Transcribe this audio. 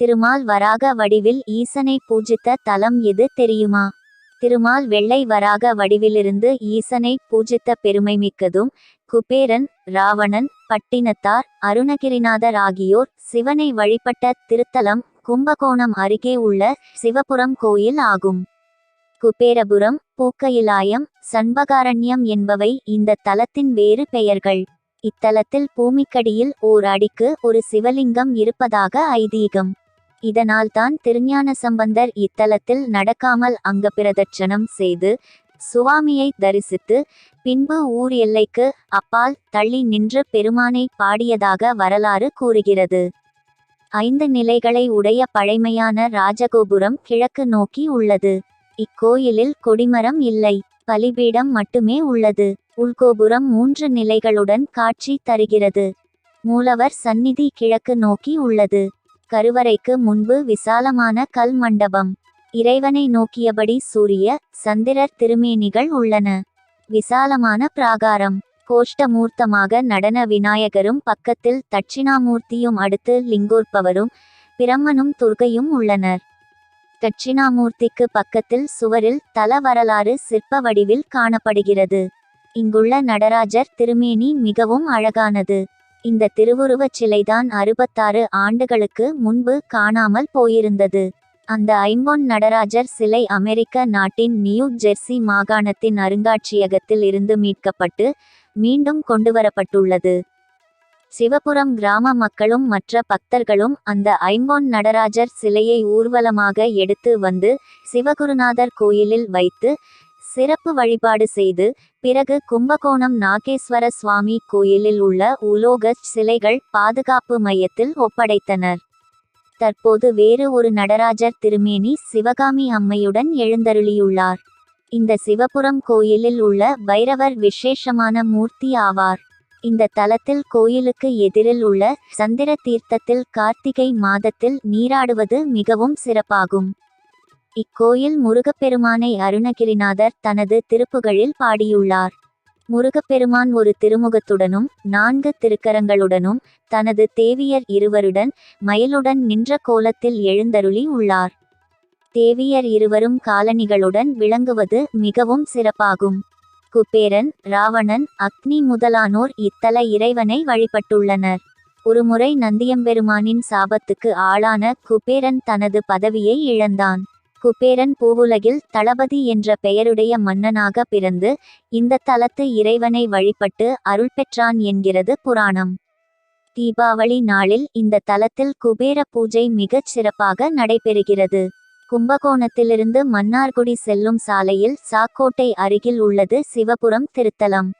திருமால் வராக வடிவில் ஈசனை பூஜித்த தலம் எது தெரியுமா? திருமால் வெள்ளை வராக வடிவிலிருந்து ஈசனை பூஜித்த பெருமை மிக்கதும் குபேரன் ராவணன் பட்டினத்தார் அருணகிரிநாதர் ஆகியோர் சிவனை வழிபட்ட திருத்தலம் கும்பகோணம் அருகே உள்ள சிவபுரம் கோயில் ஆகும். குபேரபுரம் பூக்கயிலாயம் சண்பகாரண்யம் என்பவை இந்த தலத்தின் வேறு பெயர்கள். இத்தலத்தில் பூமிக்கடியில் ஓர் அடிக்கு ஒரு சிவலிங்கம் இருப்பதாக ஐதீகம். இதனால்தான் திருஞான சம்பந்தர் இத்தலத்தில் நடக்காமல் அங்க பிரதட்சணம் செய்து சுவாமியை தரிசித்து பின்பு ஊர் எல்லைக்கு அப்பால் தள்ளி நின்று பெருமானை பாடியதாக வரலாறு கூறுகிறது. ஐந்து நிலைகளை உடைய பழைமையான ராஜகோபுரம் கிழக்கு நோக்கி உள்ளது. இக்கோயிலில் கொடிமரம் இல்லை பலிபீடம் மட்டுமே உள்ளது. உள்கோபுரம் மூன்று நிலைகளுடன் காட்சி தருகிறது. மூலவர் சந்நிதி கிழக்கு நோக்கி உள்ளது. கருவறைக்கு முன்பு விசாலமான கல் மண்டபம். இறைவனை நோக்கியபடி சூரிய சந்திரர் திருமேனிகள் உள்ளன. விசாலமான பிராகாரம். கோஷ்டமூர்த்தமாக நடன விநாயகரும் பக்கத்தில் தட்சிணாமூர்த்தியும் அடுத்து லிங்கோற்பவரும் பிரம்மனும் துர்கையும் உள்ளனர். தட்சிணாமூர்த்திக்கு பக்கத்தில் சுவரில் தல வரலாறு சிற்ப வடிவில் காணப்படுகிறது. இங்குள்ள நடராஜர் திருமேனி மிகவும் அழகானது. இந்த திருவுருவச் சிலைதான் அறுபத்தாறு ஆண்டுகளுக்கு முன்பு காணாமல் போயிருந்தது. அந்த ஐம்பொன் நடராஜர் சிலை அமெரிக்க நாட்டின் நியூ ஜெர்சி மாகாணத்தின் அருங்காட்சியகத்தில் இருந்து மீட்கப்பட்டு மீண்டும் கொண்டுவரப்பட்டுள்ளது. சிவபுரம் கிராம மக்களும் மற்ற பக்தர்களும் அந்த ஐம்பொன் நடராஜர் சிலையை ஊர்வலமாக எடுத்து வந்து சிவகுருநாதர் கோயிலில் வைத்து சிறப்பு வழிபாடு செய்து பிறகு கும்பகோணம் நாகேஸ்வர சுவாமி கோயிலில் உள்ள உலோக சிலைகள் பாதுகாப்பு மையத்தில் ஒப்படைத்தனர். தற்போது வேறு ஒரு நடராஜர் திருமேனி சிவகாமி அம்மையுடன் எழுந்தருளியுள்ளார். இந்த சிவபுரம் கோயிலில் உள்ள பைரவர் விசேஷமான மூர்த்தி ஆவார். இந்த தலத்தில் கோயிலுக்கு எதிரில் உள்ள சந்திர தீர்த்தத்தில் கார்த்திகை மாதத்தில் நீராடுவது மிகவும் சிறப்பாகும். இக்கோயில் முருகப்பெருமானை அருணகிரிநாதர் தனது திருப்புகளில் பாடியுள்ளார். முருகப்பெருமான் ஒரு திருமுகத்துடனும் நான்கு திருக்கரங்களுடனும் தனது தேவியர் இருவருடன் மயிலுடன் நின்ற கோலத்தில் எழுந்தருளி உள்ளார். தேவியர் இருவரும் காலணிகளுடன் விளங்குவது மிகவும் சிறப்பாகும். குபேரன் ராவணன் அக்னி முதலானோர் இத்தல இறைவனை வழிபட்டுள்ளனர். ஒருமுறை நந்தியம்பெருமானின் சாபத்துக்கு ஆளான குபேரன் தனது பதவியை இழந்தான். குபேரன் பூவுலகில் தளபதி என்ற பெயருடைய மன்னனாக பிறந்து இந்த தலத்து இறைவனை வழிபட்டு அருள் பெற்றான் என்கிறது புராணம். தீபாவளி நாளில் இந்த தலத்தில் குபேர பூஜை மிகச் சிறப்பாக நடைபெறுகிறது. கும்பகோணத்திலிருந்து மன்னார்குடி செல்லும் சாலையில் சாக்கோட்டை அருகில் உள்ளது சிவபுரம் திருத்தலம்.